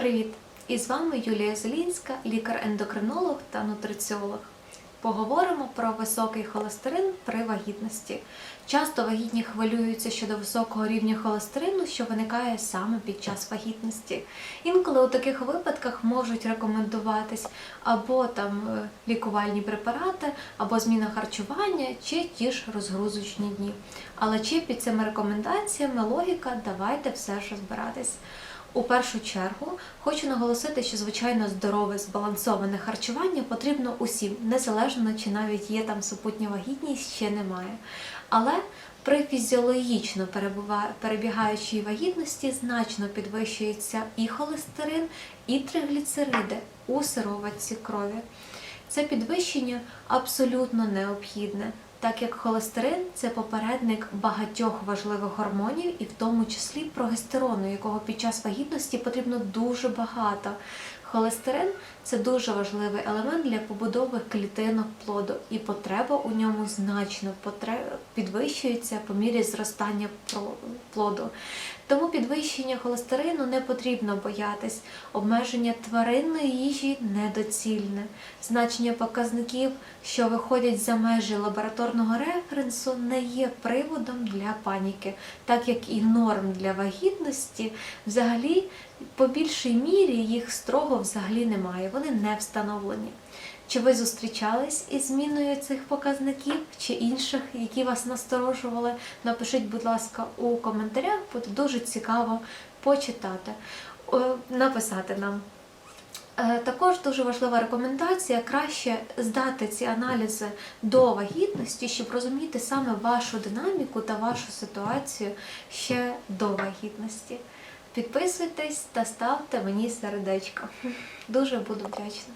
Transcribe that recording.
Привіт! І з вами Юлія Зелінська, лікар-ендокринолог та нутриціолог. Поговоримо про високий холестерин при вагітності. Часто вагітні хвилюються щодо високого рівня холестерину, що виникає саме під час вагітності. Інколи у таких випадках можуть рекомендуватись або там е, лікувальні препарати, або зміна харчування, чи ті ж розгрузочні дні. Але чи під цими рекомендаціями логіка, давайте все ж розбиратись. У першу чергу хочу наголосити, що звичайно здорове збалансоване харчування потрібно усім, незалежно чи навіть є там супутня вагітність, ще немає. Але при фізіологічно перебігаючій вагітності значно підвищується і холестерин, і тригліцериди у сироватці крові. Це підвищення абсолютно необхідне, так як холестерин це попередник багатьох важливих гормонів, і в тому числі прогестерону, якого під час вагітності потрібно дуже багато. Холестерин це дуже важливий елемент для побудови клітинок плоду, і потреба у ньому значно підвищується по мірі зростання плоду. Тому підвищення холестерину не потрібно боятись. Обмеження тваринної їжі недоцільне. Значення показників, що виходять за межі лабораторного референсу, не є приводом для паніки, так як і норм для вагітності взагалі по більшій мірі їх строго взагалі немає, вони не встановлені. Чи ви зустрічались із зміною цих показників чи інших, які вас насторожували? Напишіть, будь ласка, у коментарях, буде дуже цікаво почитати, написати нам. Е, Також дуже важлива рекомендація краще здати ці аналізи до вагітності, щоб розуміти саме вашу динаміку та вашу ситуацію ще до вагітності. Підписуйтесь та ставте мені сердечко. Дуже буду вдячна.